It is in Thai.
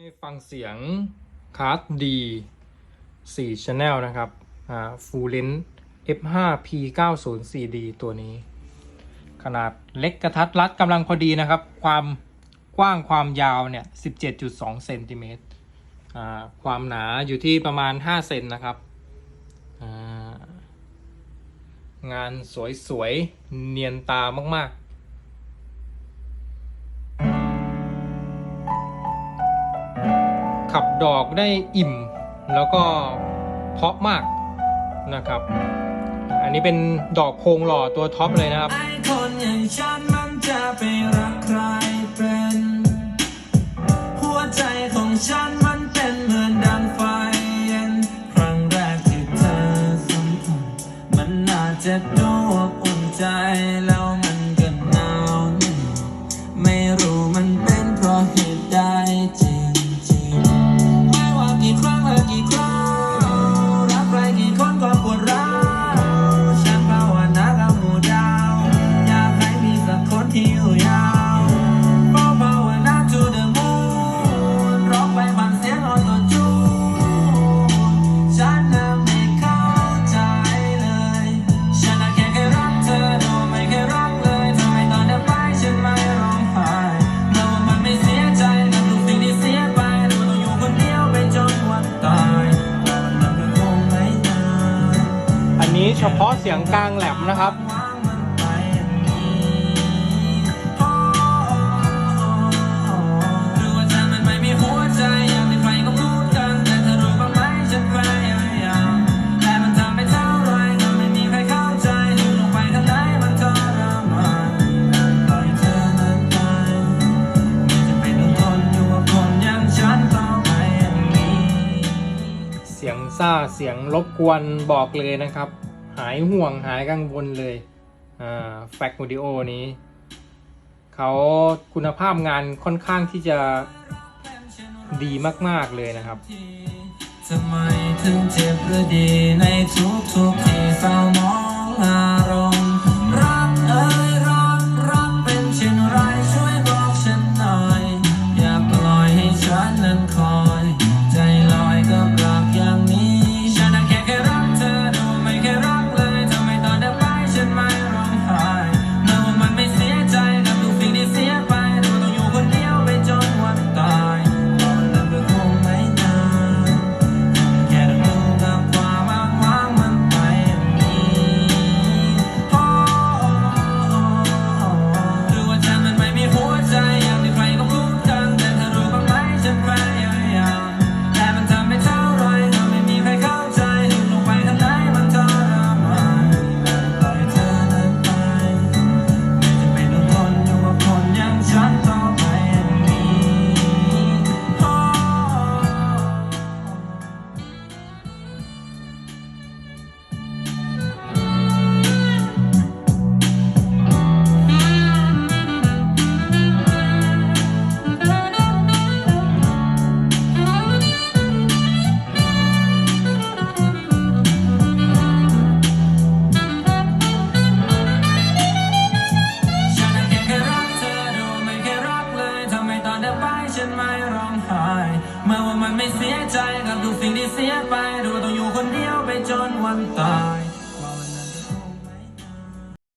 ให้ฟังเสียงคาร์ดดี4 Channel นะครับฟูลเลน F5 P904D ตัวนี้ ขนาดเล็กกระทัดรัดกำลังพอดีนะครับ ความกว้างความยาวเนี่ย 17.2เซนติเมตรความหนาอยู่ที่ประมาณ 5 เซนนะครับงานสวยๆ เนียนตามากๆ ขับดอกได้อิ่ม แล้วก็เพาะมากนะครับ อันนี้เป็นดอกโคงหล่อตัวท็อปเลยนะครับ นี้เฉพาะเสียงกลางแหลมนะครับเสียงซ่าเสียงรบกวนบอกเลยนะครับ หายห่วงหายกังวลเลยแฟกโมดิโอนี้ เขาคุณภาพงานค่อนข้างที่จะดีมาก ๆ เลยนะครับทำไมถึงเจ็บดีในทุกๆที่เฝ้ามองลา ใจกับทุกสิ่งที่เสียไปดูต้องอยู่คนเดียวไปจนวันตาย